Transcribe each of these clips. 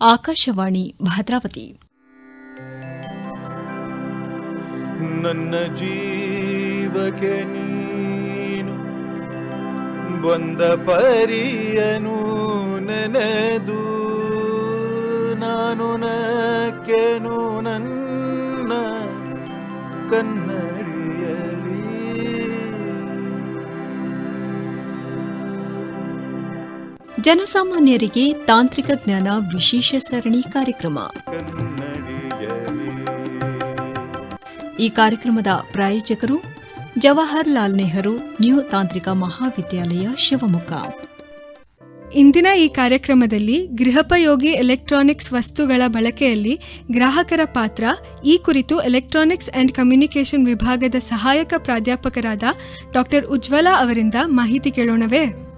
ಆಕಾಶವಾಣಿ ಭದ್ರಾವತಿ. ನನ್ನ ಜೀವಕ್ಕೆ ನೀನು ಬಂದ ಪರಿಯನು ನೆನೆದು ನಾನು ನಕ್ಕೆನು ನನ್ನ ಕನ್ನಡಿಯಲಿ ಜನಸಾಮಾನ್ಯರಿಗೆ ತಾಂತ್ರಿಕ ಜ್ಞಾನ ವಿಶೇಷ ಸರಣಿ ಕಾರ್ಯಕ್ರಮ. ಈ ಕಾರ್ಯಕ್ರಮದ ಪ್ರಾಯೋಜಕರು ಜವಾಹರ್ಲಾಲ್ ನೆಹರು, ನ್ಯೂ ತಾಂತ್ರಿಕ ಮಹಾವಿದ್ಯಾಲಯ ಶಿವಮೊಗ್ಗ. ಇಂದಿನ ಈ ಕಾರ್ಯಕ್ರಮದಲ್ಲಿ ಗೃಹೋಪಯೋಗಿ ಎಲೆಕ್ಟ್ರಾನಿಕ್ಸ್ ವಸ್ತುಗಳ ಬಳಕೆಯಲ್ಲಿ ಗ್ರಾಹಕರ ಪಾತ್ರ, ಈ ಕುರಿತು ಎಲೆಕ್ಟ್ರಾನಿಕ್ಸ್ ಅಂಡ್ ಕಮ್ಯುನಿಕೇಷನ್ ವಿಭಾಗದ ಸಹಾಯಕ ಪ್ರಾಧ್ಯಾಪಕರಾದ ಡಾಕ್ಟರ್ ಉಜ್ವಲಾ ಅವರಿಂದ ಮಾಹಿತಿ ಕೇಳೋಣವೇ?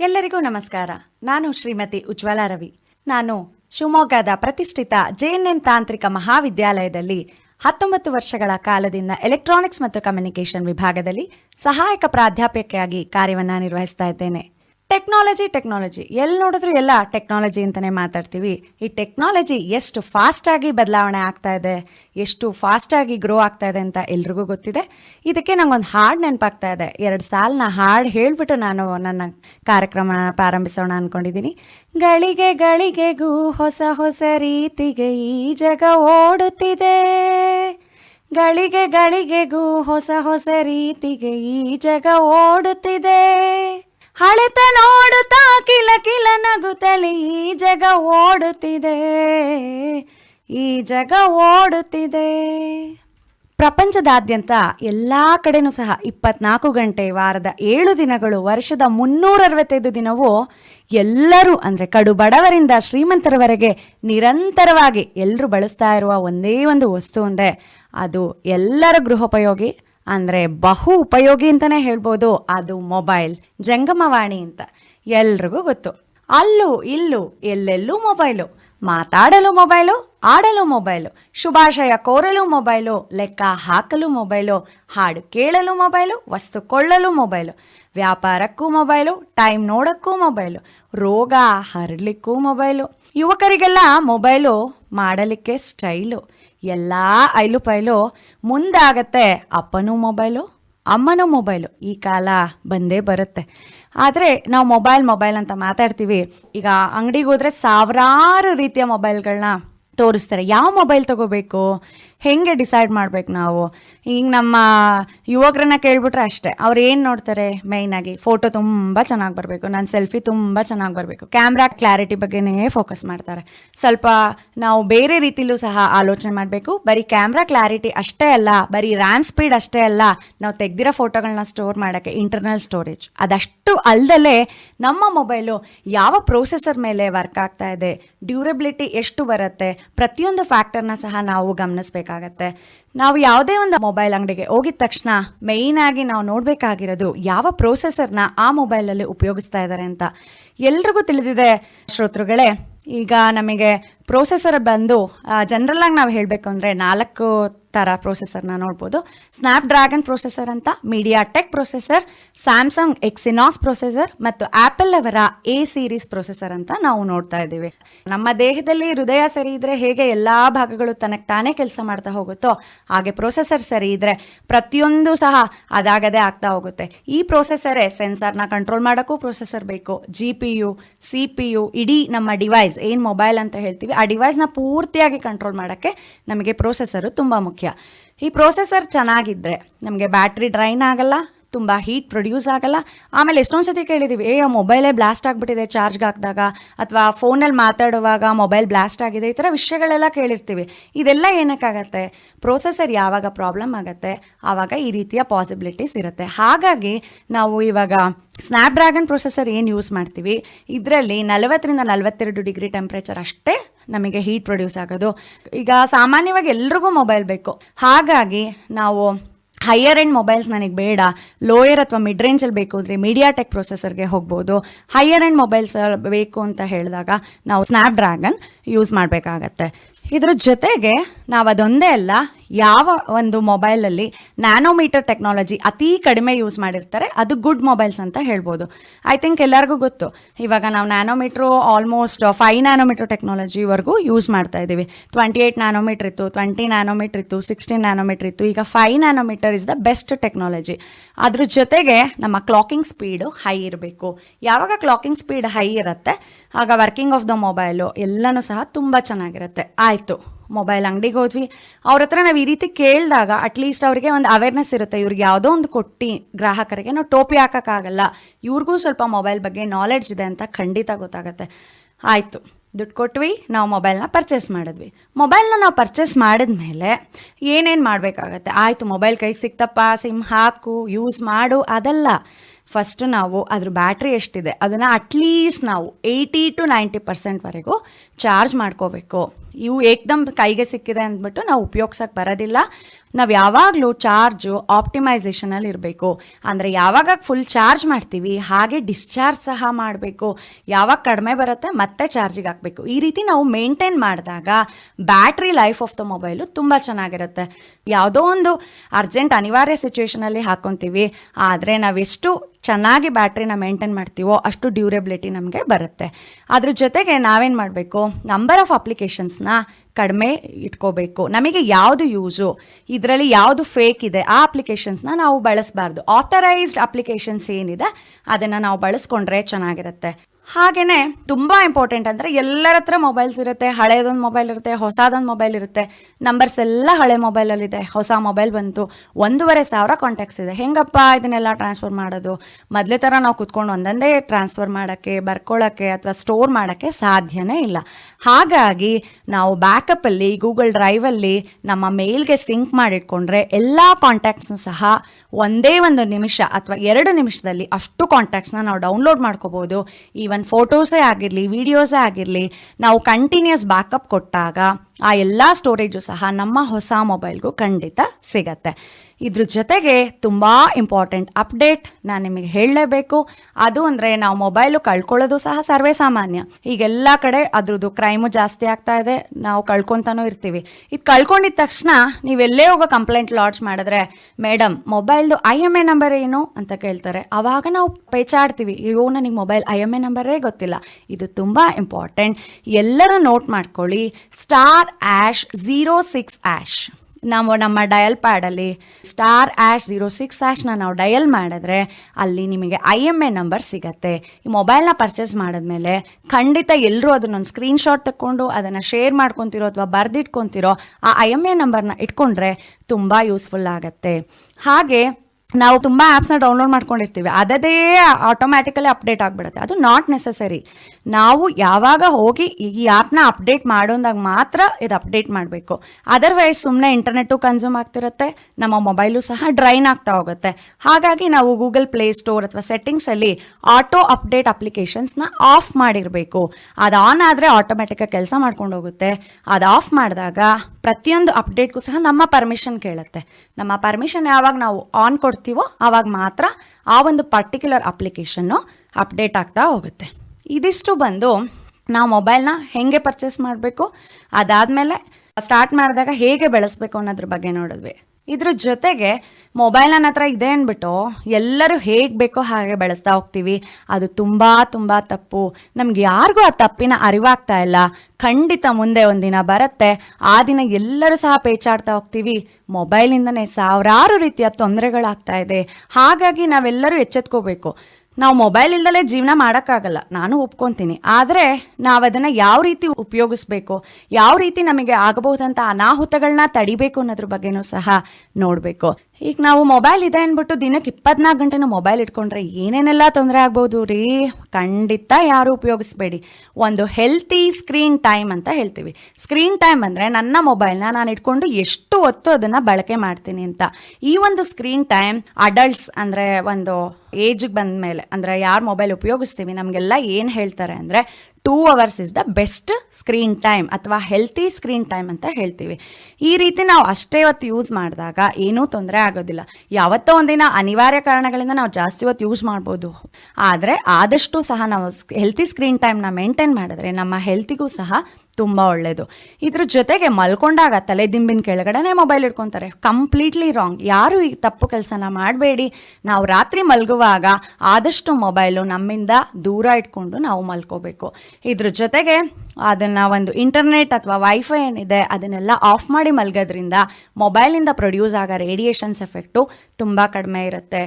ಎಲ್ಲರಿಗೂ ನಮಸ್ಕಾರ. ನಾನು ಶ್ರೀಮತಿ ಉಜ್ವಲ ರವಿ. ನಾನು ಶಿವಮೊಗ್ಗದ ಪ್ರತಿಷ್ಠಿತ ಜೆಎನ್ಎನ್ ತಾಂತ್ರಿಕ ಮಹಾವಿದ್ಯಾಲಯದಲ್ಲಿ ಹತ್ತೊಂಬತ್ತು ವರ್ಷಗಳ ಕಾಲದಿಂದ ಎಲೆಕ್ಟ್ರಾನಿಕ್ಸ್ ಮತ್ತು ಕಮ್ಯುನಿಕೇಷನ್ ವಿಭಾಗದಲ್ಲಿ ಸಹಾಯಕ ಪ್ರಾಧ್ಯಾಪಕಿಯಾಗಿ ಕಾರ್ಯವನ್ನು ನಿರ್ವಹಿಸ್ತಾ ಇದ್ದೇನೆ. ಟೆಕ್ನಾಲಜಿ ಟೆಕ್ನಾಲಜಿ ಎಲ್ಲಿ ನೋಡಿದ್ರು ಎಲ್ಲ ಟೆಕ್ನಾಲಜಿ ಅಂತಲೇ ಮಾತಾಡ್ತೀವಿ. ಈ ಟೆಕ್ನಾಲಜಿ ಎಷ್ಟು ಫಾಸ್ಟಾಗಿ ಬದಲಾವಣೆ ಆಗ್ತಾ ಇದೆ, ಎಷ್ಟು ಫಾಸ್ಟಾಗಿ ಗ್ರೋ ಆಗ್ತಾ ಇದೆ ಅಂತ ಎಲ್ರಿಗೂ ಗೊತ್ತಿದೆ. ಇದಕ್ಕೆ ನಂಗೊಂದು ಹಾಡು ನೆನಪಾಗ್ತಾ ಇದೆ. ಎರಡು ಸಾಲನ್ನ ಹಾಡು ಹೇಳಿಬಿಟ್ಟು ನಾನು ನನ್ನ ಕಾರ್ಯಕ್ರಮ ಪ್ರಾರಂಭಿಸೋಣ ಅಂದ್ಕೊಂಡಿದ್ದೀನಿ ಗಳಿಗೆ ಗಳಿಗೆಗೂ ಹೊಸ ಹೊಸ ರೀತಿಗೆ ಈ ಜಗ ಓಡುತ್ತಿದೆ. ಗಳಿಗೆ ಗಳಿಗೆಗೂ ಹೊಸ ಹೊಸ ರೀತಿಗೆ ಈ ಜಗ ಓಡುತ್ತಿದೆ. ಹಳೆತ ನೋಡುತ್ತಾ ಕಿಲ ಕಿಲ ನಗುತ್ತಲಿ ಈ ಜಗ ಓಡುತ್ತಿದೆ. ಈ ಜಗ ಓಡುತ್ತಿದೆ. ಪ್ರಪಂಚದಾದ್ಯಂತ ಎಲ್ಲ ಕಡೆನೂ ಸಹ ಇಪ್ಪತ್ನಾಲ್ಕು ಗಂಟೆ ವಾರದ ಏಳು ದಿನಗಳು ವರ್ಷದ ಮುನ್ನೂರ ಅರವತ್ತೈದು ದಿನವೂ ಎಲ್ಲರೂ ಅಂದರೆ ಕಡು ಬಡವರಿಂದ ಶ್ರೀಮಂತರವರೆಗೆ ನಿರಂತರವಾಗಿ ಎಲ್ಲರೂ ಬಳಸ್ತಾ ಇರುವ ಒಂದೇ ಒಂದು ವಸ್ತು ಒಂದೇ ಅದು ಎಲ್ಲರ ಗೃಹೋಪಯೋಗಿ ಅಂದರೆ ಬಹು ಉಪಯೋಗಿ ಅಂತಲೇ ಹೇಳ್ಬೋದು. ಅದು ಮೊಬೈಲ್. ಜಂಗಮವಾಣಿ ಅಂತ. ಎಲ್ರಿಗೂ ಗೊತ್ತು. ಅಲ್ಲೂ, ಇಲ್ಲೂ, ಎಲ್ಲೆಲ್ಲೂ ಮೊಬೈಲು. ಮಾತಾಡಲು ಮೊಬೈಲು, ಆಡಲು ಮೊಬೈಲು. ಶುಭಾಶಯ ಕೋರಲು ಮೊಬೈಲು, ಲೆಕ್ಕ ಹಾಕಲು ಮೊಬೈಲು, ಹಾಡು ಕೇಳಲು ಮೊಬೈಲು, ವಸ್ತು ಕೊಳ್ಳಲು ಮೊಬೈಲು. ವ್ಯಾಪಾರಕ್ಕೂ ಮೊಬೈಲು, ಟೈಮ್ ನೋಡೋಕ್ಕೂ ಮೊಬೈಲು, ರೋಗ ಹರಡಲಿಕ್ಕೂ ಮೊಬೈಲು. ಯುವಕರಿಗೆಲ್ಲ ಮೊಬೈಲು ಮಾಡಲಿಕ್ಕೆ ಸ್ಟೈಲು. ಎಲ್ಲ ಐಲು ಪೈಲು ಮುಂದಾಗತ್ತೆ ಅಪ್ಪನೂ ಮೊಬೈಲು, ಅಮ್ಮನೂ ಮೊಬೈಲು. ಈ ಕಾಲ ಬಂದೇ ಬರುತ್ತೆ. ಆದರೆ ನಾವು ಮೊಬೈಲ್ ಮೊಬೈಲ್ ಅಂತ ಮಾತಾಡ್ತೀವಿ. ಈಗ ಅಂಗಡಿಗೆ ಹೋದರೆ ಸಾವಿರಾರು ರೀತಿಯ ಮೊಬೈಲ್ಗಳನ್ನ ತೋರಿಸ್ತಾರೆ. ಯಾವ ಮೊಬೈಲ್ ತಗೋಬೇಕು? ಹೆಂಗೆ ಡಿಸೈಡ್ ಮಾಡ್ಬೇಕು ನಾವು? ಈಗ ನಮ್ಮ ಯುವಕರನ್ನ ಕೇಳ್ಬಿಟ್ರೆ ಅಷ್ಟೇ. ಅವ್ರು ಏನು ನೋಡ್ತಾರೆ ಮೇಯ್ನಾಗಿ ಫೋಟೋ ತುಂಬ ಚೆನ್ನಾಗಿ ಬರಬೇಕು. ನನ್ನ ಸೆಲ್ಫಿ ತುಂಬ ಚೆನ್ನಾಗಿ ಬರಬೇಕು. ಕ್ಯಾಮ್ರಾ ಕ್ಲಾರಿಟಿ ಬಗ್ಗೆನೇ ಫೋಕಸ್ ಮಾಡ್ತಾರೆ. ಸ್ವಲ್ಪ ನಾವು ಬೇರೆ ರೀತಿಲೂ ಸಹ ಆಲೋಚನೆ ಮಾಡಬೇಕು. ಬರೀ ಕ್ಯಾಮ್ರಾ ಕ್ಲಾರಿಟಿ ಅಷ್ಟೇ ಅಲ್ಲ, ಬರೀ ರ್ಯಾಮ್ ಸ್ಪೀಡ್ ಅಷ್ಟೇ ಅಲ್ಲ, ನಾವು ತೆಗ್ದಿರೋ ಫೋಟೋಗಳನ್ನ ಸ್ಟೋರ್ ಮಾಡೋಕ್ಕೆ ಇಂಟರ್ನಲ್ ಸ್ಟೋರೇಜ್ ಅದಷ್ಟು ಅಲ್ದಲೇ ನಮ್ಮ ಮೊಬೈಲು ಯಾವ ಪ್ರೊಸೆಸರ್ ಮೇಲೆ ವರ್ಕ್ ಆಗ್ತಾ ಇದೆ ಡ್ಯೂರಬಿಲಿಟಿ ಎಷ್ಟು ಬರುತ್ತೆ, ಪ್ರತಿಯೊಂದು ಫ್ಯಾಕ್ಟರ್ನ ಸಹ ನಾವು ಗಮನಿಸಬೇಕಾಗತ್ತೆ. ನಾವು ಯಾವುದೇ ಒಂದು ಮೊಬೈಲ್ ಅಂಗಡಿಗೆ ಹೋಗಿದ ತಕ್ಷಣ ಮೇಯ್ನ್ ಆಗಿ ನಾವು ನೋಡಬೇಕಾಗಿರೋದು ಯಾವ ಪ್ರೊಸೆಸರ್ನ ಆ ಮೊಬೈಲಲ್ಲಿ ಉಪಯೋಗಿಸ್ತಾ ಇದ್ದಾರೆ ಅಂತ. ಎಲ್ರಿಗೂ ತಿಳಿದಿದೆ ಶ್ರೋತೃಗಳೇ, ಈಗ ನಮಗೆ ಪ್ರೊಸೆಸರ್ ಬಂದು ಜನರಲ್ ಆಗಿ ನಾವು ಹೇಳಬೇಕು ಅಂದರೆ ನಾಲ್ಕು ಥರ ಪ್ರೊಸೆಸರ್ನ ನೋಡ್ಬೋದು. ಸ್ನ್ಯಾಪ್ ಡ್ರ್ಯಾಗನ್ ಪ್ರೊಸೆಸರ್ ಅಂತ MediaTek processor Samsung Exynos processor ಮತ್ತು ಆಪಲ್ ಅವರ ಎ ಸೀರೀಸ್ ಪ್ರೊಸೆಸರ್ ಅಂತ ನಾವು ನೋಡ್ತಾ ಇದ್ದೀವಿ. ನಮ್ಮ ದೇಹದಲ್ಲಿ ಹೃದಯ ಸರಿ ಇದ್ರೆ ಹೇಗೆ ಎಲ್ಲ ಭಾಗಗಳು ತನಗೆ ತಾನೇ ಕೆಲಸ ಮಾಡ್ತಾ ಹೋಗುತ್ತೋ, ಹಾಗೆ ಪ್ರೊಸೆಸರ್ ಸರಿ ಇದ್ರೆ ಪ್ರತಿಯೊಂದು ಸಹ ಅದಾಗದೇ ಆಗ್ತಾ ಹೋಗುತ್ತೆ. ಈ ಪ್ರೊಸೆಸರೇ ಸೆನ್ಸರ್ನ ಕಂಟ್ರೋಲ್ ಮಾಡೋಕ್ಕೂ ಪ್ರೊಸೆಸರ್ ಬೇಕು. G P U C P U ಇಡೀ ನಮ್ಮ ಡಿವೈಸ್ ಏನು ಮೊಬೈಲ್ ಅಂತ ಹೇಳ್ತೀವಿ, ಆ ಡಿವೈಸ್ನ ಪೂರ್ತಿಯಾಗಿ ಕಂಟ್ರೋಲ್ ಮಾಡೋಕ್ಕೆ ನಮಗೆ ಪ್ರೊಸೆಸರು ತುಂಬ ಮುಖ್ಯ. ಈ ಪ್ರೊಸೆಸರ್ ಚೆನ್ನಾಗಿದ್ದರೆ ನಮಗೆ ಬ್ಯಾಟ್ರಿ ಡ್ರೈನ್ ಆಗಲ್ಲ, ತುಂಬ ಹೀಟ್ ಪ್ರೊಡ್ಯೂಸ್ ಆಗಲ್ಲ. ಆಮೇಲೆ ಎಷ್ಟೊಂದು ಸತಿ ಕೇಳಿದ್ದೀವಿ ಏ ಮೊಬೈಲೇ ಬ್ಲಾಸ್ಟ್ ಆಗಿಬಿಟ್ಟಿದೆ ಚಾರ್ಜ್ಗೆ ಹಾಕಿದಾಗ, ಅಥವಾ ಫೋನಲ್ಲಿ ಮಾತಾಡುವಾಗ ಮೊಬೈಲ್ ಬ್ಲಾಸ್ಟ್ ಆಗಿದೆ, ಈ ಥರ ವಿಷಯಗಳೆಲ್ಲ ಕೇಳಿರ್ತೀವಿ. ಇದೆಲ್ಲ ಏನಕ್ಕಾಗತ್ತೆ? ಪ್ರೊಸೆಸರ್ ಯಾವಾಗ ಪ್ರಾಬ್ಲಮ್ ಆಗುತ್ತೆ? ಆವಾಗ ಈ ರೀತಿಯ ಪಾಸಿಬಿಲಿಟೀಸ್ ಇರುತ್ತೆ. ಹಾಗಾಗಿ ನಾವು ಇವಾಗ ಸ್ನ್ಯಾಪ್ ಡ್ರ್ಯಾಗನ್ ಪ್ರೊಸೆಸರ್ ಏನು ಯೂಸ್ ಮಾಡ್ತೀವಿ? ಇದರಲ್ಲಿ ನಲವತ್ತರಿಂದ ನಲವತ್ತೆರಡು ಡಿಗ್ರಿ ಟೆಂಪ್ರೇಚರ್ ಅಷ್ಟೇ ನಮಗೆ ಹೀಟ್ ಪ್ರೊಡ್ಯೂಸ್ ಆಗೋದು. ಈಗ ಸಾಮಾನ್ಯವಾಗಿ ಎಲ್ರಿಗೂ ಮೊಬೈಲ್ ಬೇಕು. ಹಾಗಾಗಿ ನಾವು ಹೈಯರ್ ಎಂಡ್ ಮೊಬೈಲ್ಸ್ ನನಗೆ ಬೇಡ. ಲೋಯರ್ ಅಥವಾ ಮಿಡ್ ರೇಂಜಲ್ಲಿ ಬೇಕು ಅಂದರೆ ಮೀಡಿಯಾ ಟೆಕ್ ಪ್ರೊಸೆಸರ್ಗೆ ಹೋಗ್ಬೋದು. ಹೈಯರ್ ಎಂಡ್ ಮೊಬೈಲ್ಸ್ ಬೇಕು ಅಂತ ಹೇಳಿದಾಗ ನಾವು ಸ್ನ್ಯಾಪ್ ಡ್ರ್ಯಾಗನ್ ಯೂಸ್ ಮಾಡಬೇಕಾಗತ್ತೆ. ಇದ್ರ ಜೊತೆಗೆ ನಾವು ಅದೊಂದೇ ಅಲ್ಲ ಯಾವ ಒಂದು ಮೊಬೈಲಲ್ಲಿ ನ್ಯಾನೋಮೀಟರ್ ಟೆಕ್ನಾಲಜಿ ಅತಿ ಕಡಿಮೆ ಯೂಸ್ ಮಾಡಿರ್ತಾರೆ, ಅದು ಗುಡ್ ಮೊಬೈಲ್ಸ್ ಅಂತ ಹೇಳ್ಬೋದು. ಐ ಥಿಂಕ್ ಎಲ್ಲರಿಗೂ ಗೊತ್ತು. ಇವಾಗ ನಾವು ನ್ಯಾನೋಮೀಟ್ರು ಆಲ್ಮೋಸ್ಟ್ ಫೈವ್ ನ್ಯಾನೋಮೀಟರ್ ಟೆಕ್ನಾಲಜಿವರೆಗೂ ಯೂಸ್ ಮಾಡ್ತಾ ಇದ್ದೀವಿ. ಟ್ವೆಂಟಿ ಏಯ್ಟ್ ನ್ಯಾನೋಮೀಟರ್ ಇತ್ತು ಟ್ವೆಂಟಿ ನ್ಯಾನೋಮೀಟರ್ ಇತ್ತು ಸಿಕ್ಸ್ಟೀನ್ ನ್ಯಾನೋಮೀಟರ್ ಇತ್ತು. ಈಗ five nanometre is the best technology. ಅದ್ರ ಜೊತೆಗೆ ನಮ್ಮ ಕ್ಲಾಕಿಂಗ್ ಸ್ಪೀಡು ಹೈ ಇರಬೇಕು. ಯಾವಾಗ ಕ್ಲಾಕಿಂಗ್ ಸ್ಪೀಡ್ ಹೈ ಇರುತ್ತೆ, ಆಗ ವರ್ಕಿಂಗ್ ಆಫ್ ದ ಮೊಬೈಲು ಎಲ್ಲನೂ ಸಹ ತುಂಬ ಚೆನ್ನಾಗಿರುತ್ತೆ. ಆಯಿತು. ಮೊಬೈಲ್ ಅಂಗಡಿಗೆ ಹೋದ್ವಿ. ಅವ್ರ ಹತ್ರ ನಾವು ಈ ರೀತಿ ಕೇಳಿದಾಗ ಅಟ್ಲೀಸ್ಟ್ ಅವರಿಗೆ ಒಂದು ಅವೇರ್ನೆಸ್ ಇರುತ್ತೆ. ಇವ್ರಿಗೆ ಯಾವುದೋ ಒಂದು ಕೊಟ್ಟು ಗ್ರಾಹಕರಿಗೆ. ನಾವು ಟೋಪಿ ಹಾಕೋಕ್ಕಾಗಲ್ಲ ಇವ್ರಿಗೂ ಸ್ವಲ್ಪ ಮೊಬೈಲ್ ಬಗ್ಗೆ ನಾಲೆಡ್ಜ್ ಇದೆ ಅಂತ ಖಂಡಿತ ಗೊತ್ತಾಗುತ್ತೆ. ಆಯಿತು. ದುಡ್ಡು ಕೊಟ್ವಿ. ನಾವು ಮೊಬೈಲ್ನ ಪರ್ಚೇಸ್ ಮಾಡಿದ್ವಿ. ಮೊಬೈಲ್ನ ನಾವು ಪರ್ಚೇಸ್ ಮಾಡಿದ ಮೇಲೆ ಏನೇನು ಮಾಡಬೇಕಾಗತ್ತೆ? ಆಯಿತು, ಮೊಬೈಲ್ ಕೈಗೆ ಸಿಕ್ತಪ್ಪ. ಸಿಮ್ ಹಾಕು ಯೂಸ್ ಮಾಡು, ಅದೆಲ್ಲ. ಫಸ್ಟ್ ನಾವು ಅದ್ರ ಬ್ಯಾಟ್ರಿ ಎಷ್ಟಿದೆ? ಅದನ್ನು ಅಟ್ಲೀಸ್ಟ್ ನಾವು ಏಯ್ಟಿ ಟು ನೈಂಟಿ ಪರ್ಸೆಂಟ್ವರೆಗೂ ಚಾರ್ಜ್ ಮಾಡ್ಕೋಬೇಕು. ಇವು ಏಕ್ದಮ್ ಕೈಗೆ ಸಿಕ್ಕಿದೆ ಅಂದ್ಬಿಟ್ಟು ನಾವು ಉಪಯೋಗ್ಸಕ್ಕೆ ಬರೋದಿಲ್ಲ. ನಾವು ಯಾವಾಗಲೂ ಚಾರ್ಜು ಆಪ್ಟಿಮೈಸೇಷನಲ್ಲಿ ಇರಬೇಕು. ಅಂದರೆ ಯಾವಾಗ ಫುಲ್ ಚಾರ್ಜ್ ಮಾಡ್ತೀವಿ, ಹಾಗೆ ಡಿಸ್ಚಾರ್ಜ್ ಸಹ ಮಾಡಬೇಕು. ಯಾವಾಗ ಕಡಿಮೆ ಬರುತ್ತೆ ಮತ್ತೆ ಚಾರ್ಜಿಗೆ ಹಾಕಬೇಕು. ಈ ರೀತಿ ನಾವು ಮೇಂಟೈನ್ ಮಾಡಿದಾಗ battery life of the mobile ತುಂಬ ಚೆನ್ನಾಗಿರುತ್ತೆ. ಯಾವುದೋ ಒಂದು ಅರ್ಜೆಂಟ್ ಅನಿವಾರ್ಯ ಸಿಚುವೇಷನಲ್ಲಿ ಹಾಕ್ಕೊತೀವಿ ಆದರೆ ನಾವೆಷ್ಟು ಚೆನ್ನಾಗಿ ಬ್ಯಾಟ್ರಿನ ಮೇಂಟೈನ್ ಮಾಡ್ತೀವೋ ಅಷ್ಟು ಡ್ಯೂರೆಬಿಲಿಟಿ ನಮಗೆ ಬರುತ್ತೆ. ಅದ್ರ ಜೊತೆಗೆ ನಾವೇನು ಮಾಡಬೇಕು? ನಂಬರ್ ಆಫ್ ಅಪ್ಲಿಕೇಶನ್ಸ್ನ ಕಡಿಮೆ ಇಟ್ಕೋಬೇಕು. ನಮಗೆ ಯಾವುದು ಯೂಸು, ಇದರಲ್ಲಿ ಯಾವುದು ಫೇಕ್ ಇದೆ, ಆ ಅಪ್ಲಿಕೇಶನ್ಸ್ನ ನಾವು ಬಳಸಬಾರ್ದು. ಆಥರೈಸ್ಡ್ ಅಪ್ಲಿಕೇಶನ್ಸ್ ಏನಿದೆ, ಅದನ್ನು ನಾವು ಬಳಸ್ಕೊಂಡ್ರೆ ಚೆನ್ನಾಗಿರುತ್ತೆ. ಹಾಗೆಯೇ ತುಂಬ ಇಂಪಾರ್ಟೆಂಟ್ ಅಂದರೆ ಎಲ್ಲರ ಹತ್ರ ಮೊಬೈಲ್ಸ್ ಇರುತ್ತೆ ಹಳೆಯದೊಂದು ಮೊಬೈಲ್ ಇರುತ್ತೆ, ಹೊಸದೊಂದು ಮೊಬೈಲ್ ಇರುತ್ತೆ. ನಂಬರ್ಸ್ ಎಲ್ಲ ಹಳೆ ಮೊಬೈಲಲ್ಲಿದೆ ಹೊಸ ಮೊಬೈಲ್ ಬಂತು. ಒಂದೂವರೆ ಸಾವಿರ ಕಾಂಟ್ಯಾಕ್ಟ್ಸ್ ಇದೆ. ಹೆಂಗಪ್ಪ ಇದನ್ನೆಲ್ಲ ಟ್ರಾನ್ಸ್ಫರ್ ಮಾಡೋದು? ಮೊದಲೇ ಥರ ನಾವು ಕುತ್ಕೊಂಡು ಒಂದೊಂದೇ ಟ್ರಾನ್ಸ್ಫರ್ ಮಾಡೋಕ್ಕೆ ಬರ್ಕೊಳ್ಳೋಕ್ಕೆ ಅಥವಾ ಸ್ಟೋರ್ ಮಾಡೋಕ್ಕೆ ಸಾಧ್ಯನೇ ಇಲ್ಲ. ಹಾಗಾಗಿ ನಾವು ಬ್ಯಾಕಪ್ಪಲ್ಲಿ ಗೂಗಲ್ ಡ್ರೈವಲ್ಲಿ ನಮ್ಮ ಮೇಲ್ಗೆ ಸಿಂಕ್ ಮಾಡಿಟ್ಕೊಂಡ್ರೆ ಎಲ್ಲ ಕಾಂಟ್ಯಾಕ್ಟ್ಸ್ನು ಸಹ ಒಂದೇ ಒಂದು ನಿಮಿಷ ಅಥವಾ ಎರಡು ನಿಮಿಷದಲ್ಲಿ ಅಷ್ಟು ಕಾಂಟ್ಯಾಕ್ಟ್ಸ್ನ ನಾವು ಡೌನ್ಲೋಡ್ ಮಾಡ್ಕೋಬೋದು. ಈವನ್ ಫೋಟೋಸೇ ಆಗಿರಲಿ ವಿಡಿಯೋಸೇ ಆಗಿರಲಿ, ನಾವು ಕಂಟಿನ್ಯೂಸ್ ಬ್ಯಾಕಪ್ ಕೊಟ್ಟಾಗ ಆ ಎಲ್ಲ ಸ್ಟೋರೇಜು ಸಹ ನಮ್ಮ ಹೊಸ ಮೊಬೈಲ್ಗೂ ಖಂಡಿತ ಸಿಗತ್ತೆ. ಇದ್ರ ಜೊತೆಗೆ ತುಂಬ ಇಂಪಾರ್ಟೆಂಟ್ ಅಪ್ಡೇಟ್ ನಾನು ನಿಮಗೆ ಹೇಳಲೇಬೇಕು. ಅದು ಅಂದರೆ ನಾವು ಮೊಬೈಲು ಕಳ್ಕೊಳ್ಳೋದು ಸಹ ಸರ್ವೇ ಸಾಮಾನ್ಯ. ಈಗೆಲ್ಲ ಕಡೆ ಅದ್ರದ್ದು ಕ್ರೈಮು ಜಾಸ್ತಿ ಆಗ್ತಾ ಇದೆ. ನಾವು ಕಳ್ಕೊತಾನೂ ಇರ್ತೀವಿ. ಇದು ಕಳ್ಕೊಂಡಿದ ತಕ್ಷಣ ನೀವೆಲ್ಲೇ ಹೋಗೋ ಕಂಪ್ಲೇಂಟ್ ಲಾಡ್ಜ್ ಮಾಡಿದ್ರೆ ಮೇಡಮ್ ಮೊಬೈಲ್ದು ಐ ಎಂ ಎ ನಂಬರ್ ಏನು? ಅಂತ ಕೇಳ್ತಾರೆ. ಆವಾಗ ನಾವು ಪೇಚಾಡ್ತೀವಿ. ಅಯ್ಯೋ, ನನಗೆ ಮೊಬೈಲ್ ಐ ಎಂ ಎ ನಂಬರೇ ಗೊತ್ತಿಲ್ಲ. ಇದು ತುಂಬ ಇಂಪಾರ್ಟೆಂಟ್ ಎಲ್ಲರೂ ನೋಟ್ ಮಾಡ್ಕೊಳ್ಳಿ. Star hash zero six hash ನಾವು ನಮ್ಮ ಡಯಲ್ ಪ್ಯಾಡಲ್ಲಿ ಸ್ಟಾರ್ ಆ್ಯಶ್ ಜೀರೋ ಸಿಕ್ಸ್ ಆ್ಯಶ್ನ ನಾವು ಡಯಲ್ ಮಾಡಿದ್ರೆ ಅಲ್ಲಿ ನಿಮಗೆ ಐ ಎಂ ಎ ನಂಬರ್ ಸಿಗತ್ತೆ. ಈ ಮೊಬೈಲ್ನ ಪರ್ಚೇಸ್ ಮಾಡಿದ್ಮೇಲೆ ಖಂಡಿತ ಎಲ್ಲರೂ ಅದನ್ನೊಂದು ಸ್ಕ್ರೀನ್ಶಾಟ್ ತಗೊಂಡು ಅದನ್ನು ಶೇರ್ ಮಾಡ್ಕೊತಿರೋ ಅಥವಾ ಬರೆದಿಟ್ಕೊತಿರೋ ಆ ಐ ಎಂ ಎ ನಂಬರ್ನ ಇಟ್ಕೊಂಡ್ರೆ ತುಂಬ ಯೂಸ್ಫುಲ್ ಆಗುತ್ತೆ. ಹಾಗೆ ನಾವು ತುಂಬ ಆ್ಯಪ್ಸ್ನ ಡೌನ್ಲೋಡ್ ಮಾಡ್ಕೊಂಡಿರ್ತೀವಿ. ಅದದೇ ಆಟೋಮ್ಯಾಟಿಕಲಿ ಅಪ್ಡೇಟ್ ಆಗಿಬಿಡುತ್ತೆ. ಅದು ನಾಟ್ ನೆಸಸರಿ ನಾವು ಯಾವಾಗ ಹೋಗಿ ಈ ಆ್ಯಪ್ನ ಅಪ್ಡೇಟ್ ಮಾಡೋದಾಗ ಮಾತ್ರ ಇದು ಅಪ್ಡೇಟ್ ಮಾಡಬೇಕು. ಅದರ್ವೈಸ್ ಸುಮ್ಮನೆ ಇಂಟರ್ನೆಟ್ಟು ಕನ್ಸ್ಯೂಮ್ ಆಗ್ತಿರುತ್ತೆ. ನಮ್ಮ ಮೊಬೈಲು ಸಹ ಡ್ರೈನ್ ಆಗ್ತಾ ಹೋಗುತ್ತೆ. ಹಾಗಾಗಿ ನಾವು ಗೂಗಲ್ ಪ್ಲೇ ಸ್ಟೋರ್ ಅಥವಾ ಸೆಟ್ಟಿಂಗ್ಸಲ್ಲಿ ಆಟೋ ಅಪ್ಡೇಟ್ ಅಪ್ಲಿಕೇಶನ್ಸ್ನ ಆಫ್ ಮಾಡಿರಬೇಕು. ಅದು ಆನ್ ಆದರೆ ಆಟೋಮ್ಯಾಟಿಕಾಗಿ ಕೆಲಸ ಮಾಡ್ಕೊಂಡು ಹೋಗುತ್ತೆ. ಅದು ಆಫ್ ಮಾಡಿದಾಗ ಪ್ರತಿಯೊಂದು ಅಪ್ಡೇಟ್ಗೂ ಸಹ ನಮ್ಮ ಪರ್ಮಿಷನ್ ಕೇಳುತ್ತೆ. ನಮ್ಮ ಪರ್ಮಿಷನ್ ಯಾವಾಗ ನಾವು ಆನ್ ಕೊಡ್ತೀವೋ ಆವಾಗ ಮಾತ್ರ ಆ ಒಂದು ಪರ್ಟಿಕ್ಯುಲರ್ ಅಪ್ಲಿಕೇಶನ್ನು ಅಪ್ಡೇಟ್ ಆಗ್ತಾ ಹೋಗುತ್ತೆ. ಇದಿಷ್ಟು ಬಂದು ನಾವು ಮೊಬೈಲ್ನ ಹೇಗೆ ಪರ್ಚೇಸ್ ಮಾಡಬೇಕು, ಅದಾದಮೇಲೆ ಸ್ಟಾರ್ಟ್ ಮಾಡಿದಾಗ ಹೇಗೆ ಬೆಳೆಸ್ಬೇಕು ಅನ್ನೋದ್ರ ಬಗ್ಗೆ ನೋಡಿದ್ವಿ. ಇದ್ರ ಜೊತೆಗೆ ಮೊಬೈಲ್ ನನ್ನ ಹತ್ರ ಇದೆ ಅಂದ್ಬಿಟ್ಟು ಎಲ್ಲರೂ ಹೇಗೆ ಬೇಕೋ ಹಾಗೆ ಬೆಳೆಸ್ತಾ ಹೋಗ್ತೀವಿ. ಅದು ತುಂಬ ತುಂಬ ತಪ್ಪು. ನಮ್ಗೆ ಯಾರಿಗೂ ಆ ತಪ್ಪಿನ ಅರಿವಾಗ್ತಾ ಇಲ್ಲ. ಖಂಡಿತ ಮುಂದೆ ಒಂದಿನ ಬರುತ್ತೆ. ಆ ದಿನ ಎಲ್ಲರೂ ಸಹ ಪೇಚಾಡ್ತಾ ಹೋಗ್ತೀವಿ. ಮೊಬೈಲಿಂದನೇ ಸಾವಿರಾರು ರೀತಿಯ ತೊಂದರೆಗಳಾಗ್ತಾ ಇದೆ. ಹಾಗಾಗಿ ನಾವೆಲ್ಲರೂ ಎಚ್ಚೆತ್ಕೋಬೇಕು. ನಾವು ಮೊಬೈಲ್ ಇಲ್ದಲೇ ಜೀವನ ಮಾಡೋಕ್ಕಾಗಲ್ಲ. ನಾನು ಒಪ್ಕೊತೀನಿ. ಆದರೆ ನಾವು ಅದನ್ನು ಯಾವ ರೀತಿ ಉಪಯೋಗಿಸ್ಬೇಕು, ಯಾವ ರೀತಿ ನಮಗೆ ಆಗಬಹುದಂತ ಅನಾಹುತಗಳನ್ನ ತಡಿಬೇಕು ಅನ್ನೋದ್ರ ಬಗ್ಗೆನೂ ಸಹ ನೋಡಬೇಕು. ಈಗ ನಾವು ಮೊಬೈಲ್ ಇದೆ ಅಂದ್ಬಿಟ್ಟು ದಿನಕ್ಕೆ ಇಪ್ಪತ್ನಾಲ್ಕು ಗಂಟೆನೂ ಮೊಬೈಲ್ ಇಟ್ಕೊಂಡ್ರೆ ಏನೇನೆಲ್ಲ ತೊಂದರೆ ಆಗ್ಬೋದು ರೀ? ಖಂಡಿತ ಯಾರು ಉಪಯೋಗಿಸ್ಬೇಡಿ. ಒಂದು ಹೆಲ್ತಿ ಸ್ಕ್ರೀನ್ ಟೈಮ್ ಅಂತ ಹೇಳ್ತೀವಿ. ಸ್ಕ್ರೀನ್ ಟೈಮ್ ಅಂದರೆ ನನ್ನ ಮೊಬೈಲ್ನ ನಾನು ಇಟ್ಕೊಂಡು ಎಷ್ಟು ಹೊತ್ತು ಅದನ್ನು ಬಳಕೆ ಮಾಡ್ತೀನಿ ಅಂತ. ಈ ಒಂದು ಸ್ಕ್ರೀನ್ ಟೈಮ್ ಅಡಲ್ಟ್ಸ್ ಅಂದರೆ ಒಂದು ಏಜಿಗೆ ಬಂದ ಮೇಲೆ ಅಂದರೆ ಯಾರು ಮೊಬೈಲ್ ಉಪಯೋಗಿಸ್ತೀವಿ, ನಮಗೆಲ್ಲ ಏನು ಹೇಳ್ತಾರೆ ಅಂದರೆ two hours is the best screen time ಅಥವಾ ಹೆಲ್ತಿ ಸ್ಕ್ರೀನ್ ಟೈಮ್ ಅಂತ ಹೇಳ್ತೀವಿ. ಈ ರೀತಿ ನಾವು ಅಷ್ಟೇ ಹೊತ್ತು ಯೂಸ್ ಮಾಡಿದಾಗ ಏನೂ ತೊಂದರೆ ಆಗೋದಿಲ್ಲ. ಯಾವತ್ತೋ ಒಂದಿನ ಅನಿವಾರ್ಯ ಕಾರಣಗಳಿಂದ ನಾವು ಜಾಸ್ತಿ ಹೊತ್ತು ಯೂಸ್ ಮಾಡ್ಬೋದು. ಆದರೆ ಆದಷ್ಟು ಸಹ ನಾವು ಹೆಲ್ತಿ ಸ್ಕ್ರೀನ್ ಟೈಮ್ನ ಮೇಂಟೈನ್ ಮಾಡಿದ್ರೆ ನಮ್ಮ ಹೆಲ್ತಿಗೂ ಸಹ ತುಂಬ ಒಳ್ಳೆಯದು ಇದ್ರ ಜೊತೆಗೆ ಮಲ್ಕೊಂಡಾಗ ತಲೆ ದಿಂಬಿನ ಕೆಳಗಡೆನೆ ಮೊಬೈಲ್ ಇಟ್ಕೊತಾರೆ. ಕಂಪ್ಲೀಟ್ಲಿ ರಾಂಗ್ ಯಾರು ಈ ತಪ್ಪು ಕೆಲಸನ ಮಾಡಬೇಡಿ. ನಾವು ರಾತ್ರಿ ಮಲಗುವಾಗ ಆದಷ್ಟು ಮೊಬೈಲು ನಮ್ಮಿಂದ ದೂರ ಇಟ್ಕೊಂಡು ನಾವು ಮಲ್ಕೋಬೇಕು. ಇದ್ರ ಜೊತೆಗೆ ಅದನ್ನು ಒಂದು ಇಂಟರ್ನೆಟ್ ಅಥವಾ ವೈಫೈ ಏನಿದೆ, ಅದನ್ನೆಲ್ಲ ಆಫ್ ಮಾಡಿ ಮಲಗೋದ್ರಿಂದ ಮೊಬೈಲಿಂದ ಪ್ರೊಡ್ಯೂಸ್ ಆಗೋ ರೇಡಿಯೇಷನ್ಸ್ ಎಫೆಕ್ಟು ತುಂಬ ಕಡಿಮೆ ಇರುತ್ತೆ.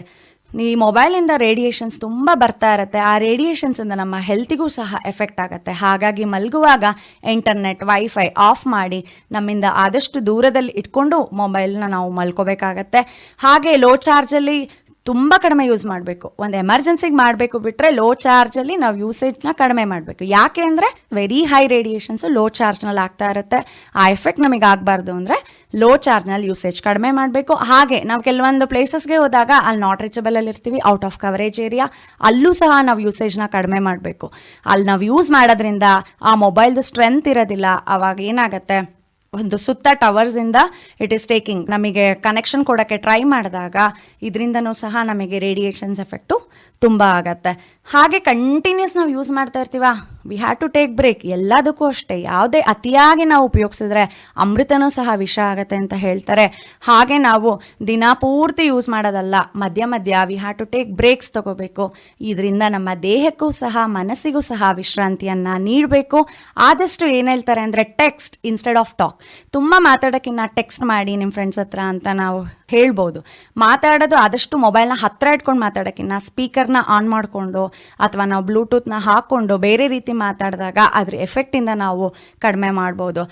ಈ ಮೊಬೈಲಿಂದ ರೇಡಿಯೇಷನ್ಸ್ ತುಂಬ ಬರ್ತಾ ಇರುತ್ತೆ. ಆ ರೇಡಿಯೇಷನ್ಸಿಂದ ನಮ್ಮ ಹೆಲ್ತಿಗೂ ಸಹ ಎಫೆಕ್ಟ್ ಆಗುತ್ತೆ. ಹಾಗಾಗಿ ಮಲಗುವಾಗ ಇಂಟರ್ನೆಟ್ ವೈಫೈ ಆಫ್ ಮಾಡಿ ನಮ್ಮಿಂದ ಆದಷ್ಟು ದೂರದಲ್ಲಿ ಇಟ್ಕೊಂಡು ಮೊಬೈಲ್ನ ನಾವು ಮಲ್ಕೋಬೇಕಾಗತ್ತೆ. ಹಾಗೆ ಲೋ ಚಾರ್ಜಲ್ಲಿ ತುಂಬ ಕಡಿಮೆ ಯೂಸ್ ಮಾಡಬೇಕು. ಒಂದು ಎಮರ್ಜೆನ್ಸಿಗೆ ಮಾಡಬೇಕು ಬಿಟ್ಟರೆ ಲೋ ಚಾರ್ಜಲ್ಲಿ ನಾವು ಯೂಸೇಜ್ನ ಕಡಿಮೆ ಮಾಡಬೇಕು. ಯಾಕೆ ಅಂದರೆ ವೆರಿ ಹೈ ರೇಡಿಯೇಷನ್ಸು ಲೋ ಚಾರ್ಜ್ನಲ್ಲಿ ಆಗ್ತಾ ಇರುತ್ತೆ. ಆ ಎಫೆಕ್ಟ್ ನಮಗೆ ಆಗಬಾರ್ದು ಅಂದರೆ ಲೋ ಚಾರ್ಜ್ನಲ್ಲಿ ಯೂಸೇಜ್ ಕಡಿಮೆ ಮಾಡಬೇಕು. ಹಾಗೆ ನಾವು ಕೆಲವೊಂದು ಪ್ಲೇಸಸ್ಗೆ ಹೋದಾಗ ಅಲ್ಲಿ ನಾಟ್ ರೀಚಬಲಲ್ಲಿ ಇರ್ತೀವಿ ಔಟ್ ಆಫ್ ಕವರೇಜ್ ಏರಿಯಾ ಅಲ್ಲೂ ಸಹ ನಾವು ಯೂಸೇಜ್ನ ಕಡಿಮೆ ಮಾಡಬೇಕು. ಅಲ್ಲಿ ನಾವು ಯೂಸ್ ಮಾಡೋದ್ರಿಂದ ಆ ಮೊಬೈಲ್ದು ಸ್ಟ್ರೆಂತ್ ಇರೋದಿಲ್ಲ. ಅವಾಗ ಏನಾಗುತ್ತೆ? ಒಂದು ಸುತ್ತ ಟವರ್ಸಿಂದ ಇಟ್ ಇಸ್ ಟೇಕಿಂಗ್ ನಮಗೆ ಕನೆಕ್ಷನ್ ಕೊಡೋಕ್ಕೆ ಟ್ರೈ ಮಾಡಿದಾಗ, ಇದರಿಂದನೂ ಸಹ ನಮಗೆ ರೇಡಿಯೇಷನ್ಸ್ ಎಫೆಕ್ಟು ತುಂಬ ಆಗತ್ತೆ. ಹಾಗೆ ಕಂಟಿನ್ಯೂಸ್ ನಾವು ಯೂಸ್ ಮಾಡ್ತಾ ಇರ್ತೀವ? We have to take break ಎಲ್ಲದಕ್ಕೂ ಅಷ್ಟೇ. ಯಾವುದೇ ಅತಿಯಾಗಿ ನಾವು ಉಪಯೋಗಿಸಿದ್ರೆ ಅಮೃತನೂ ಸಹ ವಿಷ ಆಗತ್ತೆ ಅಂತ ಹೇಳ್ತಾರೆ. ಹಾಗೆ ನಾವು ದಿನ ಪೂರ್ತಿ ಯೂಸ್ ಮಾಡೋದಲ್ಲ, ಮಧ್ಯ ಮಧ್ಯ we have to take breaks ತಗೋಬೇಕು. ಇದರಿಂದ ನಮ್ಮ ದೇಹಕ್ಕೂ ಸಹ, ಮನಸ್ಸಿಗೂ ಸಹ ವಿಶ್ರಾಂತಿಯನ್ನು ನೀಡಬೇಕು. ಆದಷ್ಟು ಏನು ಹೇಳ್ತಾರೆ ಅಂದರೆ ಟೆಕ್ಸ್ಟ್ ಇನ್ಸ್ಟೆಡ್ ಆಫ್ ಟಾಕ್ ತುಂಬ ಮಾತಾಡೋಕ್ಕಿನ್ನ ಟೆಕ್ಸ್ಟ್ ಮಾಡಿ ನಿಮ್ಮ ಫ್ರೆಂಡ್ಸ್ ಹತ್ರ ಅಂತ ನಾವು ಹೇಳ್ಬೋದು. ಮಾತಾಡೋದು ಆದಷ್ಟು ಮೊಬೈಲ್ನ ಹತ್ತಿರ ಇಟ್ಕೊಂಡು ಮಾತಾಡೋಕ್ಕಿನ್ನ ಸ್ಪೀಕರ್ನ ಆನ್ ಮಾಡಿಕೊಂಡು ಅಥವಾ ನಾವು ಬ್ಲೂಟೂತ್ನ ಹಾಕ್ಕೊಂಡು ಬೇರೆ ರೀತಿ ಮಾತಾಡಿದಾಗ ಅದ್ರ ಎಫೆಕ್ಟಿಂದ ನಾವು ಕಡಿಮೆ ಮಾಡ್ಬೋದು.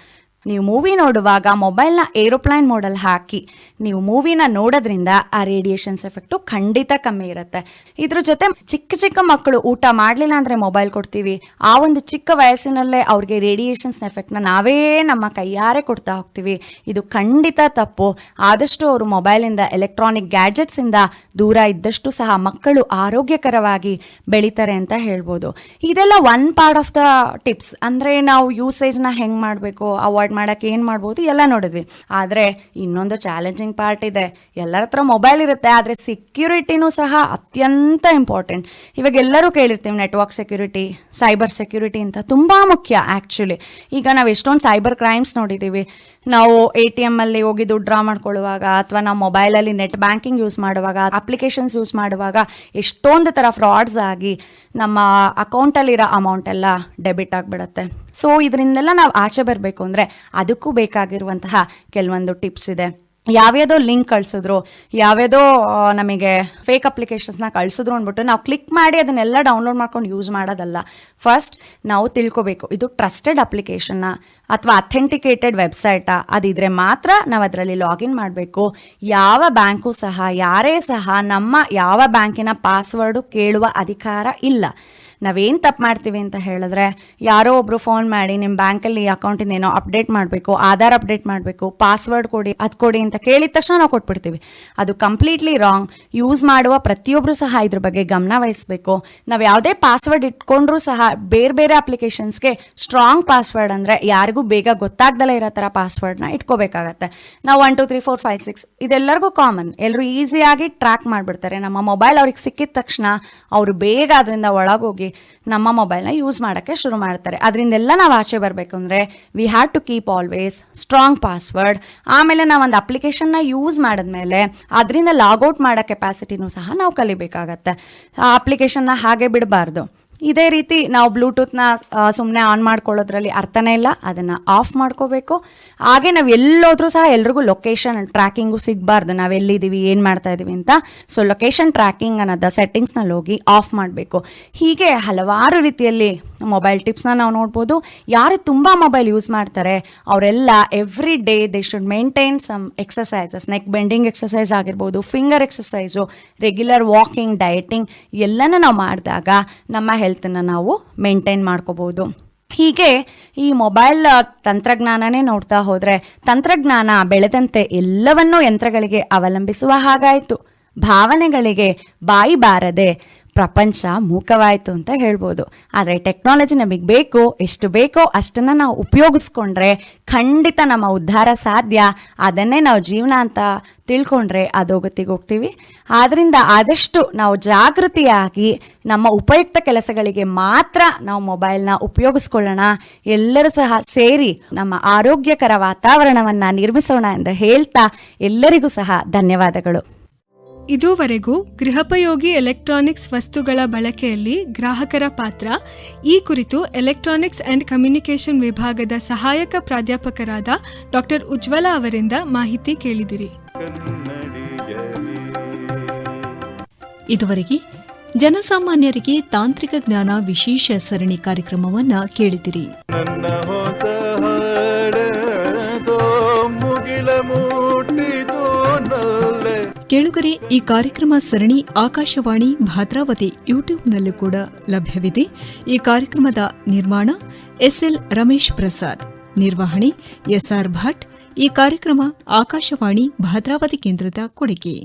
ನೀವು ಮೂವಿ ನೋಡುವಾಗ ಮೊಬೈಲ್ನ ಏರೋಪ್ಲೈನ್ ಮೋಡಲ್ ಹಾಕಿ. ನೀವು ಮೂವಿನ ನೋಡೋದ್ರಿಂದ ಆ ರೇಡಿಯೇಷನ್ಸ್ ಎಫೆಕ್ಟು ಖಂಡಿತ ಕಮ್ಮಿ ಇರುತ್ತೆ. ಇದ್ರ ಜೊತೆ ಚಿಕ್ಕ ಚಿಕ್ಕ ಮಕ್ಕಳು ಊಟ ಮಾಡಲಿಲ್ಲ ಅಂದರೆ ಮೊಬೈಲ್ ಕೊಡ್ತೀವಿ. ಆ ಒಂದು ಚಿಕ್ಕ ವಯಸ್ಸಿನಲ್ಲೇ ಅವ್ರಿಗೆ ರೇಡಿಯೇಷನ್ಸ್ ಎಫೆಕ್ಟ್ನ ನಾವೇ ನಮ್ಮ ಕೈಯಾರೆ ಕೊಡ್ತಾ ಹೋಗ್ತೀವಿ. ಇದು ಖಂಡಿತ ತಪ್ಪು. ಆದಷ್ಟು ಅವರು ಮೊಬೈಲಿಂದ ಎಲೆಕ್ಟ್ರಾನಿಕ್ ಗ್ಯಾಜೆಟ್ಸಿಂದ ದೂರ ಇದ್ದಷ್ಟು ಸಹ ಮಕ್ಕಳು ಆರೋಗ್ಯಕರವಾಗಿ ಬೆಳೀತಾರೆ ಅಂತ ಹೇಳ್ಬೋದು. ಇದೆಲ್ಲ one part of the tips ಅಂದರೆ ನಾವು ಯೂಸೇಜ್ನ ಹೆಂಗೆ ಮಾಡಬೇಕು ಅವಾಯ್ಡ್ ಮಾಡೋಕ್ಕೆ ಏನು ಮಾಡ್ಬೋದು ಎಲ್ಲ ನೋಡಿದ್ವಿ. ಆದರೆ ಇನ್ನೊಂದು ಚಾಲೆಂಜಿಂಗ್ ಪಾರ್ಟ್ ಇದೆ. ಎಲ್ಲರ ಹತ್ರ ಮೊಬೈಲ್ ಇರುತ್ತೆ, ಆದರೆ ಸೆಕ್ಯೂರಿಟಿನೂ ಸಹ ಅತ್ಯಂತ ಇಂಪಾರ್ಟೆಂಟ್ ಇವಾಗ ಎಲ್ಲರೂ ಕೇಳಿರ್ತೀವಿ ನೆಟ್ವರ್ಕ್ ಸೆಕ್ಯೂರಿಟಿ ಸೈಬರ್ ಸೆಕ್ಯೂರಿಟಿ ಅಂತ ತುಂಬ ಮುಖ್ಯ ಆ್ಯಕ್ಚುಲಿ ಈಗ ನಾವು ಎಷ್ಟೊಂದು ಸೈಬರ್ ಕ್ರೈಮ್ಸ್ ನೋಡಿದ್ದೀವಿ ನಾವು ಎ ಟಿ ಎಮ್ಮಲ್ಲಿ ಹೋಗಿ ದುಡ್ಡು ಡ್ರಾ ಮಾಡ್ಕೊಳ್ಳುವಾಗ, ಅಥವಾ ನಾವು ಮೊಬೈಲಲ್ಲಿ ನೆಟ್ ಬ್ಯಾಂಕಿಂಗ್ ಯೂಸ್ ಮಾಡುವಾಗ ಅಪ್ಲಿಕೇಶನ್ಸ್ ಯೂಸ್ ಮಾಡುವಾಗ ಎಷ್ಟೊಂದು ಥರ ಫ್ರಾಡ್ಸ್ ಆಗಿ ನಮ್ಮ ಅಕೌಂಟಲ್ಲಿರೋ ಅಮೌಂಟ್ ಎಲ್ಲ ಡೆಬಿಟ್ ಆಗಿಬಿಡತ್ತೆ. ಸೊ ಇದರಿಂದೆಲ್ಲ ನಾವು ಆಚೆ ಬರಬೇಕು ಅಂದರೆ ಅದಕ್ಕೂ ಬೇಕಾಗಿರುವಂತಹ ಕೆಲವೊಂದು ಟಿಪ್ಸ್ ಇದೆ. ಯಾವ್ಯಾವುದೋ ಲಿಂಕ್ ಕಳಿಸಿದ್ರು ಯಾವ್ಯಾವುದೋ ನಮಗೆ ಫೇಕ್ ಅಪ್ಲಿಕೇಶನ್ಸ್ನ ಕಳಿಸಿದ್ರು ಅಂದ್ಬಿಟ್ಟು ನಾವು ಕ್ಲಿಕ್ ಮಾಡಿ ಅದನ್ನೆಲ್ಲ ಡೌನ್ಲೋಡ್ ಮಾಡ್ಕೊಂಡು ಯೂಸ್ ಮಾಡೋದಲ್ಲ. ಫಸ್ಟ್ ನಾವು ತಿಳ್ಕೊಬೇಕು, ಇದು ಟ್ರಸ್ಟೆಡ್ ಅಪ್ಲಿಕೇಶನ್ನ ಅಥವಾ ಅಥೆಂಟಿಕೇಟೆಡ್ ವೆಬ್ಸೈಟಾ ಅದಿದ್ರೆ ಮಾತ್ರ ನಾವು ಅದರಲ್ಲಿ ಲಾಗಿನ್ ಮಾಡಬೇಕು. ಯಾವ ಬ್ಯಾಂಕು ಸಹ, ಯಾರೇ ಸಹ ನಮ್ಮ ಯಾವ ಬ್ಯಾಂಕಿನ ಪಾಸ್ವರ್ಡು ಕೇಳುವ ಅಧಿಕಾರ ಇಲ್ಲ. ನಾವೇನು ತಪ್ಪು ಮಾಡ್ತೀವಿ ಅಂತ ಹೇಳಿದ್ರೆ ಯಾರೋ ಒಬ್ಬರು ಫೋನ್ ಮಾಡಿ ನಿಮ್ಮ ಬ್ಯಾಂಕಲ್ಲಿ ಅಕೌಂಟಿಂದ ಏನೋ ಅಪ್ಡೇಟ್ ಮಾಡಬೇಕು, ಆಧಾರ್ ಅಪ್ಡೇಟ್ ಮಾಡಬೇಕು ಪಾಸ್ವರ್ಡ್ ಕೊಡಿ, ಅದು ಕೊಡಿ ಅಂತ ಕೇಳಿದ ತಕ್ಷಣ ನಾವು ಕೊಟ್ಬಿಡ್ತೀವಿ. ಅದು ಕಂಪ್ಲೀಟ್ಲಿ ರಾಂಗ್ ಯೂಸ್ ಮಾಡುವ ಪ್ರತಿಯೊಬ್ಬರು ಸಹ ಇದ್ರ ಬಗ್ಗೆ ಗಮನ ವಹಿಸಬೇಕು. ನಾವು ಯಾವುದೇ ಪಾಸ್ವರ್ಡ್ ಇಟ್ಕೊಂಡ್ರೂ ಸಹ ಬೇರೆ ಬೇರೆ ಅಪ್ಲಿಕೇಶನ್ಸ್ಗೆ ಸ್ಟ್ರಾಂಗ್ ಪಾಸ್ವರ್ಡ್ ಅಂದರೆ ಯಾರಿಗೂ ಬೇಗ ಗೊತ್ತಾಗ್ದಲೇ ಇರೋ ಥರ ಪಾಸ್ವರ್ಡ್ನ ಇಟ್ಕೋಬೇಕಾಗತ್ತೆ. ನಾವು one two three four five six ಇದೆಲ್ಲರಿಗೂ common ಎಲ್ಲರೂ ಈಸಿಯಾಗಿ ಟ್ರ್ಯಾಕ್ ಮಾಡಿಬಿಡ್ತಾರೆ. ನಮ್ಮ ಮೊಬೈಲ್ ಅವ್ರಿಗೆ ಸಿಕ್ಕಿದ ತಕ್ಷಣ ಅವರು ಬೇಗ ಅದರಿಂದ ಒಳಗೋಗಿ ನಮ್ಮ ಮೊಬೈಲ್ನ ಯೂಸ್ ಮಾಡೋಕ್ಕೆ ಶುರು ಮಾಡ್ತಾರೆ. ಅದರಿಂದೆಲ್ಲ ನಾವು ಆಚೆ ಬರಬೇಕು ಅಂದರೆ we had to keep always strong password ಆಮೇಲೆ ನಾವು ಒಂದು ಅಪ್ಲಿಕೇಶನ್ನ ಯೂಸ್ ಮಾಡಿದ್ಮೇಲೆ ಅದರಿಂದ ಲಾಗೌಟ್ ಮಾಡೋ ಕೆಪಾಸಿಟಿನೂ ಸಹ ನಾವು ಕಲಿಬೇಕಾಗತ್ತೆ. ಆ ಅಪ್ಲಿಕೇಶನ್ನ ಹಾಗೆ ಬಿಡಬಾರ್ದು. ಇದೇ ರೀತಿ ನಾವು ಬ್ಲೂಟೂತ್ನ ಸುಮ್ಮನೆ ಆನ್ ಮಾಡ್ಕೊಳ್ಳೋದ್ರಲ್ಲಿ ಅರ್ಥನೇ ಇಲ್ಲ. ಅದನ್ನು ಆಫ್ ಮಾಡ್ಕೋಬೇಕು. ಹಾಗೆ ನಾವು ಎಲ್ಲೋದ್ರೂ ಸಹ ಎಲ್ರಿಗೂ ಲೊಕೇಶನ್, ಟ್ರ್ಯಾಕಿಂಗು ಸಿಗಬಾರ್ದು. ನಾವು ಎಲ್ಲಿದ್ದೀವಿ, ಏನು ಮಾಡ್ತಾ ಇದ್ದೀವಿ ಅಂತ. ಸೊ, ಲೊಕೇಶನ್ ಟ್ರ್ಯಾಕಿಂಗ್ ಅನ್ನೋದ ಸೆಟ್ಟಿಂಗ್ಸ್ನಲ್ಲಿ ಹೋಗಿ ಆಫ್ ಮಾಡಬೇಕು. ಹೀಗೆ ಹಲವಾರು ರೀತಿಯಲ್ಲಿ ಮೊಬೈಲ್ ಟಿಪ್ಸ್ನ ನಾವು ನೋಡ್ಬೋದು. ಯಾರು ತುಂಬ ಮೊಬೈಲ್ ಯೂಸ್ ಮಾಡ್ತಾರೆ, ಅವರೆಲ್ಲ every day they should maintain some exercises neck bending exercise ಆಗಿರ್ಬೋದು, finger exercise regular walking, dieting ಎಲ್ಲನೂ ನಾವು ಮಾಡಿದಾಗ ನಮ್ಮ ಹೆಲ್ತನ್ನು ನಾವು ಮೇಂಟೈನ್ ಮಾಡ್ಕೋಬೋದು. ಹೀಗೆ ಈ ಮೊಬೈಲ್ ತಂತ್ರಜ್ಞಾನನೇ ನೋಡ್ತಾ ಹೋದರೆ, ತಂತ್ರಜ್ಞಾನ ಬೆಳೆದಂತೆ ಎಲ್ಲವನ್ನೂ ಯಂತ್ರಗಳಿಗೆ ಅವಲಂಬಿಸುವ ಹಾಗಾಯಿತು. ಭಾವನೆಗಳಿಗೆ ಬಾಯಿ ಬಾರದೆ ಪ್ರಪಂಚ ಮೂಕವಾಯಿತು ಅಂತ ಹೇಳ್ಬೋದು. ಆದರೆ ಟೆಕ್ನಾಲಜಿ ನಮಗೆ ಬೇಕು, ಎಷ್ಟು ಬೇಕೋ ಅಷ್ಟನ್ನು ನಾವು ಉಪಯೋಗಿಸ್ಕೊಂಡ್ರೆ ಖಂಡಿತ ನಮ್ಮ ಉದ್ಧಾರ ಸಾಧ್ಯ. ಅದನ್ನೇ ನಾವು ಜೀವನ ಅಂತ ತಿಳ್ಕೊಂಡ್ರೆ ಅಧೋಗತಿಗೆ ಹೋಗ್ತೀವಿ. ಆದ್ದರಿಂದ ಆದಷ್ಟು ನಾವು ಜಾಗೃತಿಯಾಗಿ ನಮ್ಮ ಉಪಯುಕ್ತ ಕೆಲಸಗಳಿಗೆ ಮಾತ್ರ ನಾವು ಮೊಬೈಲ್ನ ಉಪಯೋಗಿಸ್ಕೊಳ್ಳೋಣ. ಎಲ್ಲರೂ ಸಹ ಸೇರಿ ನಮ್ಮ ಆರೋಗ್ಯಕರ ವಾತಾವರಣವನ್ನು ನಿರ್ಮಿಸೋಣ ಎಂದು ಹೇಳ್ತಾ ಎಲ್ಲರಿಗೂ ಸಹ ಧನ್ಯವಾದಗಳು. ಇದುವರೆಗೂ ಗೃಹೋಪಯೋಗಿ ಎಲೆಕ್ಟ್ರಾನಿಕ್ಸ್ ವಸ್ತುಗಳ ಬಳಕೆಯಲ್ಲಿ ಗ್ರಾಹಕರ ಪಾತ್ರ. ಈ ಕುರಿತು ಎಲೆಕ್ಟ್ರಾನಿಕ್ಸ್ ಅಂಡ್ ಕಮ್ಯುನಿಕೇಷನ್ ವಿಭಾಗದ ಸಹಾಯಕ ಪ್ರಾಧ್ಯಾಪಕರಾದ ಡಾಕ್ಟರ್ ಉಜ್ವಲ ಅವರಿಂದ ಮಾಹಿತಿ ಕೇಳಿದಿರಿ. ಇದುವರೆಗೆ ಜನಸಾಮಾನ್ಯರಿಗೆ ತಾಂತ್ರಿಕ ಜ್ಞಾನ ವಿಶೇಷ ಸರಣಿ ಕಾರ್ಯಕ್ರಮವನ್ನ ಕೇಳಿದಿರಿ. ಕೇಳುಗರೆ, ಈ ಕಾರ್ಯಕ್ರಮ ಸರಣಿ ಆಕಾಶವಾಣಿ ಭದ್ರಾವತಿ ಯೂಟ್ಯೂಬ್ನಲ್ಲಿ ಕೂಡ ಲಭ್ಯವಿದೆ. ಈ ಕಾರ್ಯಕ್ರಮದ ನಿರ್ಮಾಣ ಎಸ್ಎಲ್ ರಮೇಶ್ ಪ್ರಸಾದ್, ನಿರ್ವಹಣೆ ಎಸ್ಆರ್ ಭಟ್. ಈ ಕಾರ್ಯಕ್ರಮ ಆಕಾಶವಾಣಿ ಭದ್ರಾವತಿ ಕೇಂದ್ರದ ಕೊಡುಗೆ.